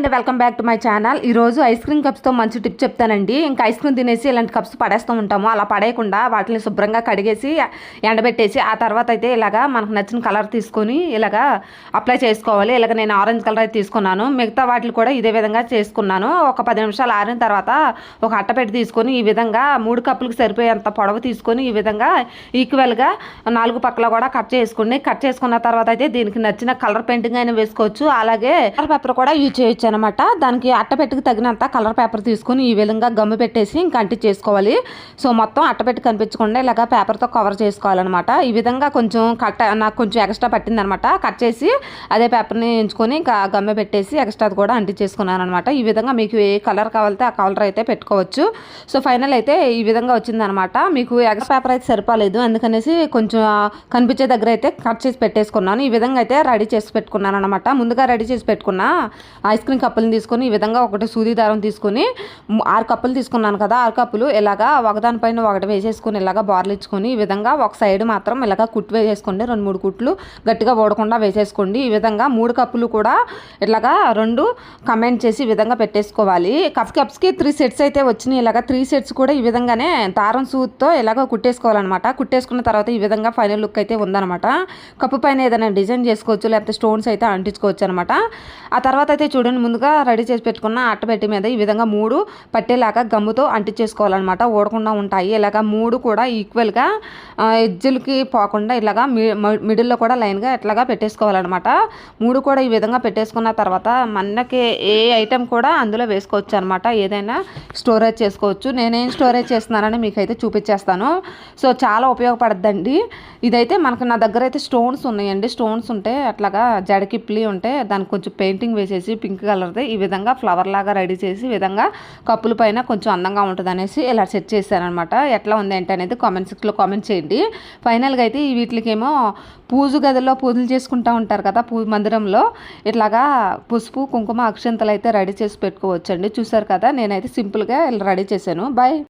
And welcome back to my channel. ఈ రోజు ice cream కప్స్తో మంచి టిప్ చెప్తానండి. ఇంకా ఐస్ క్రీమ్ తినేసి ఇలాంటి కప్స్ పడేస్తూ ఉంటాము. అలా పడేయకుండా వాటిని శుభ్రంగా కడిగేసి ఎండబెట్టేసి ఆ తర్వాత అయితే ఇలాగా మనకు నచ్చిన కలర్ తీసుకొని ఇలాగా అప్లై చేసుకోవాలి. ఇలాగ నేను ఆరెంజ్ కలర్ అయితే తీసుకున్నాను. మిగతా వాటిని కూడా ఇదే విధంగా చేసుకున్నాను. ఒక పది నిమిషాలు ఆరిన తర్వాత ఒక అట్టపెట్టి తీసుకొని ఈ విధంగా మూడు కప్పులకు సరిపోయేంత పొడవు తీసుకొని ఈ విధంగా ఈక్వల్గా నాలుగు పక్కల కూడా కట్ చేసుకుని కట్ చేసుకున్న తర్వాత అయితే దీనికి నచ్చిన కలర్ పెయింటింగ్ అయినా వేసుకోవచ్చు. అలాగే కలర్ పేపర్ కూడా యూజ్ చేయొచ్చు అనమాట. దానికి అట్టపెట్టుకు తగినంత కలర్ పేపర్ తీసుకొని ఈ విధంగా గమ్ము పెట్టేసి ఇంకా అంటి చేసుకోవాలి. సో మొత్తం అట్టపెట్టి కనిపించకుండా ఇలాగ పేపర్తో కవర్ చేసుకోవాలన్నమాట. ఈ విధంగా కొంచెం కట్ నాకు కొంచెం ఎక్స్ట్రా పట్టిందనమాట కట్ చేసి అదే పేపర్ని ఎంచుకొని ఇంకా గమ్మె పెట్టేసి ఎక్స్ట్రా కూడా అంటించేసుకున్నాను అనమాట ఈ విధంగా మీకు ఏ కలర్ కావాలితే ఆ కలర్ అయితే పెట్టుకోవచ్చు. సో ఫైనల్ అయితే ఈ విధంగా వచ్చిందనమాట మీకు ఎక్స్ట్రా పేపర్ అయితే సరిపోలేదు. అందుకనేసి కొంచెం కనిపించే దగ్గర అయితే కట్ చేసి పెట్టేసుకున్నాను. ఈ విధంగా అయితే రెడీ చేసి పెట్టుకున్నాను అనమాట ముందుగా రెడీ చేసి పెట్టుకున్న ఐస్ క్రీమ్ కప్పులను తీసుకొని ఈ విధంగా ఒకటి సూది దారం తీసుకొని ఆరు కప్పులు తీసుకున్నాను కదా ఆరు కప్పులు ఇలాగా ఒకదానిపైన ఒకటి వేసేసుకొని ఇలాగా బార్లు ఇచ్చుకొని ఈ విధంగా ఒక సైడ్ మాత్రం ఇలాగా కుట్టు వేసేసుకోండి. రెండు మూడు కుట్లు గట్టిగా ఓడకుండా వేసేసుకోండి. ఈ విధంగా మూడు కప్పులు కూడా ఇలాగా రెండు కమెంట్ చేసి ఈ విధంగా పెట్టేసుకోవాలి. కప్స్ కప్స్కి త్రీ సెట్స్ అయితే వచ్చినాయి. ఇలాగా త్రీ సెట్స్ కూడా ఈ విధంగానే దారం సూత్తో ఇలాగ కుట్టేసుకోవాలన్నమాట. కుట్టేసుకున్న తర్వాత ఈ విధంగా ఫైనల్ లుక్ అయితే ఉందన్నమాట. కప్పు పైన ఏదైనా డిజైన్ చేసుకోవచ్చు లేకపోతే స్టోన్స్ అయితే అంటించుకోవచ్చు అనమాట ఆ తర్వాత అయితే చూడండి ముందుగా రెడీ చేసి పెట్టుకున్న అట్టపెట్టి మీద ఈ విధంగా మూడు పట్టేలాగా గమ్ముతో అంటించేసుకోవాలన్నమాట. ఓడకుండా ఉంటాయి. ఇలాగ మూడు కూడా ఈక్వల్గా ఎజ్జులకి పోకుండా ఇలాగా మిడిల్లో కూడా లైన్గా ఇట్లాగా పెట్టేసుకోవాలన్నమాట. మూడు కూడా ఈ విధంగా పెట్టేసుకున్న తర్వాత మనకి ఏ ఐటెం కూడా అందులో వేసుకోవచ్చు అనమాట ఏదైనా స్టోరేజ్ చేసుకోవచ్చు. నేనేం స్టోరేజ్ చేస్తున్నానని మీకు అయితే చూపించేస్తాను సో చాలా ఉపయోగపడుద్దండి. ఇదైతే మనకు నా దగ్గర అయితే స్టోన్స్ ఉన్నాయండి. స్టోన్స్ ఉంటే అట్లాగా జడకిప్లి ఉంటే దానికి కొంచెం పెయింటింగ్ వేసేసి పింక్ కలర్ది. ఈ విధంగా ఫ్లవర్ లాగా రెడీ చేసి ఈ విధంగా కప్పుల పైన కొంచెం అందంగా ఉంటుంది అనేసి ఇలా సెట్ చేశాను అనమాట ఎట్లా ఉంది ఏంటి అనేది కామెంట్స్లో కామెంట్ చేయండి. ఫైనల్గా అయితే ఈ వీటికేమో పూజ గదిలో పూజలు చేసుకుంటూ ఉంటారు కదా పూ మందిరంలో. ఇట్లాగా పసుపు కుంకుమ అక్షంతలు అయితే రెడీ చేసి పెట్టుకోవచ్చండి. చూసారు కదా నేనైతే సింపుల్గా ఇలా రెడీ చేశాను. బాయ్